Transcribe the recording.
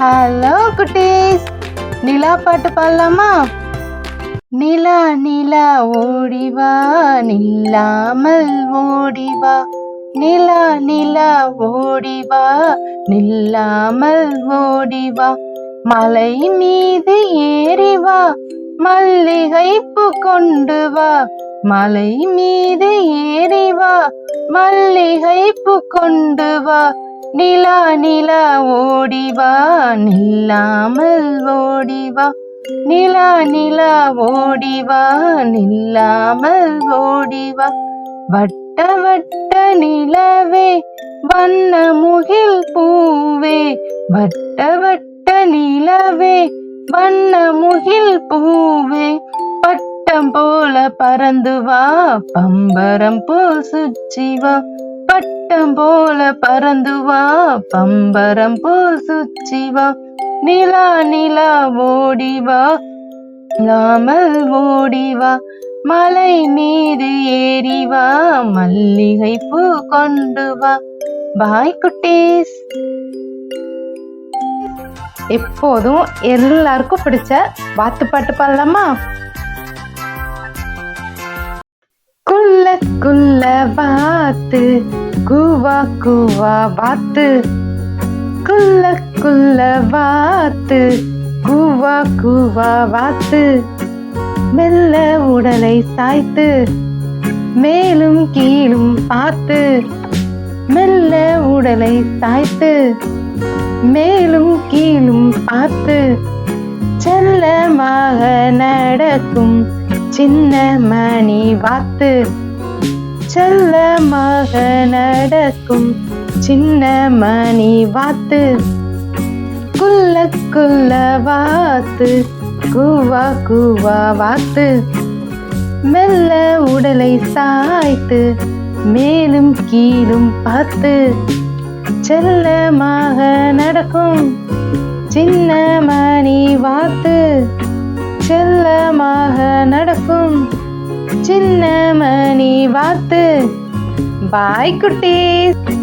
Hello குட்டீஸ். நிலா பாட்டு பாடலாமா? நிலா நிலா ஓடிவா நில்லாமல் ஓடிவா நிலா நிலா ஓடிவா நில்லாமல் ஓடிவா மலை மீது ஏறிவா மல்லிகை கொண்டு வா. மலை மீது ஏறிவா மல்லிகை கொண்டு வா. நிலா நிலா ஓடிவா நில்லாமல் ஓடிவா நிலா நிலா ஓடிவா நில்லாமல் ஓடிவா வட்ட வட்ட நிலவே வண்ண முகில் பூவே. வட்ட வட்ட நிலவே வண்ண முகில் பூவே. பட்டம் போல பறந்து வா பம்பரம் போல் சுச்சிவா பட்டம் போல பறந்து வா பம்பரம் போல் சுற்றி வா நிலா நிலா ஓடி வா இல்லாமல் ஓடி வா மலை மீது ஏறி வா மல்லிகை பூ கொண்டு வா. பாய் குட்டீஸ். எப்போதும் எல்லாருக்கும் பிடிச்ச வாத்து பாட்டு பாடலாமா? குள்ள குள்ள குவா கூவா பாத்து குள்ளக்குள்ள குள்ள குள்ள குவா பாத்து மெல்ல உடலை சாய்த்து மேலும் கீழும் பார்த்து. மெல்ல உடலை சாய்த்து மேலும் கீழும் பார்த்து. செல்லமாக நடக்கும் சின்ன மணி வாத்து. செல்லமாக நடக்கும் சின்ன மணி வாத்து. குள்ள குள்ள வாத்து கூவா கூவா வாத்து. மெல்ல உடலை சாய்த்து மேலும் கீழும் பார்த்து. செல்லமாக நடக்கும் சின்ன மணி வாத்து. செல்லமாக நடக்கும் சின்ன மணி வாத்து பாய் குட்டீஸ்.